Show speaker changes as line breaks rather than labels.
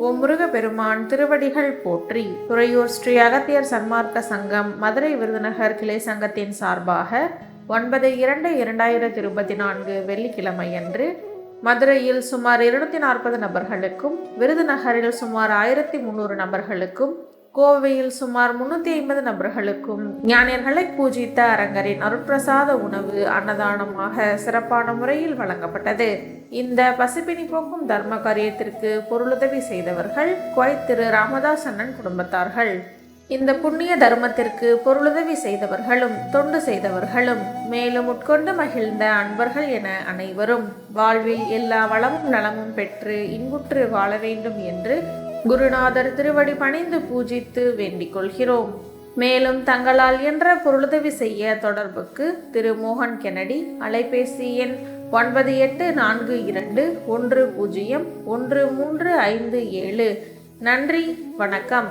ஓம் முருகப்பெருமான் திருவடிகள் போற்றி. துறையூர் ஸ்ரீ அகத்தியர் சன்மார்க்க சங்கம் மதுரை விருதுநகர் கிளை சங்கத்தின் சார்பாக ஒன்பது இரண்டு இரண்டாயிரத்தி இருபத்தி நான்கு வெள்ளிக்கிழமையன்று மதுரையில் சுமார் இருநூத்தி நாற்பது நபர்களுக்கும் விருதுநகரில் சுமார் ஆயிரத்தி முந்நூறு நபர்களுக்கும் கோவையில் சுமார் முன்னூத்தி ஐம்பது நபர்களுக்கும் ஞானியர்களை பூஜித்த அரங்கரின் அருட்பிரசாத உணவு அன்னதானமாக சிறப்பான முறையில் வழங்கப்பட்டது. இந்த பசிப்பினி போக்கும் தர்ம காரியத்திற்கு பொருளுதவி செய்தவர்கள் குவைத் திரு ராமதாஸ் அண்ணன் குடும்பத்தார்கள். இந்த புண்ணிய தர்மத்திற்கு பொருளுதவி செய்தவர்களும் தொண்டு செய்தவர்களும் மேலும் உட்கொண்டு மகிழ்ந்த அன்பர்கள் என அனைவரும் வாழ்வில் எல்லா வளமும் நலமும் பெற்று இன்புற்று வாழ வேண்டும் என்று குருநாதர் திருவடி பணிந்து பூஜித்து வேண்டிக் கொள்கிறோம். மேலும் தங்களால் என்ற பொருளுதவி செய்ய தொடர்புக்கு திரு. மோகன் கெனடி அலைபேசி எண் ஒன்பது எட்டு நான்கு இரண்டு ஒன்று பூஜ்ஜியம் ஒன்று மூன்று ஐந்து ஏழு. நன்றி வணக்கம்.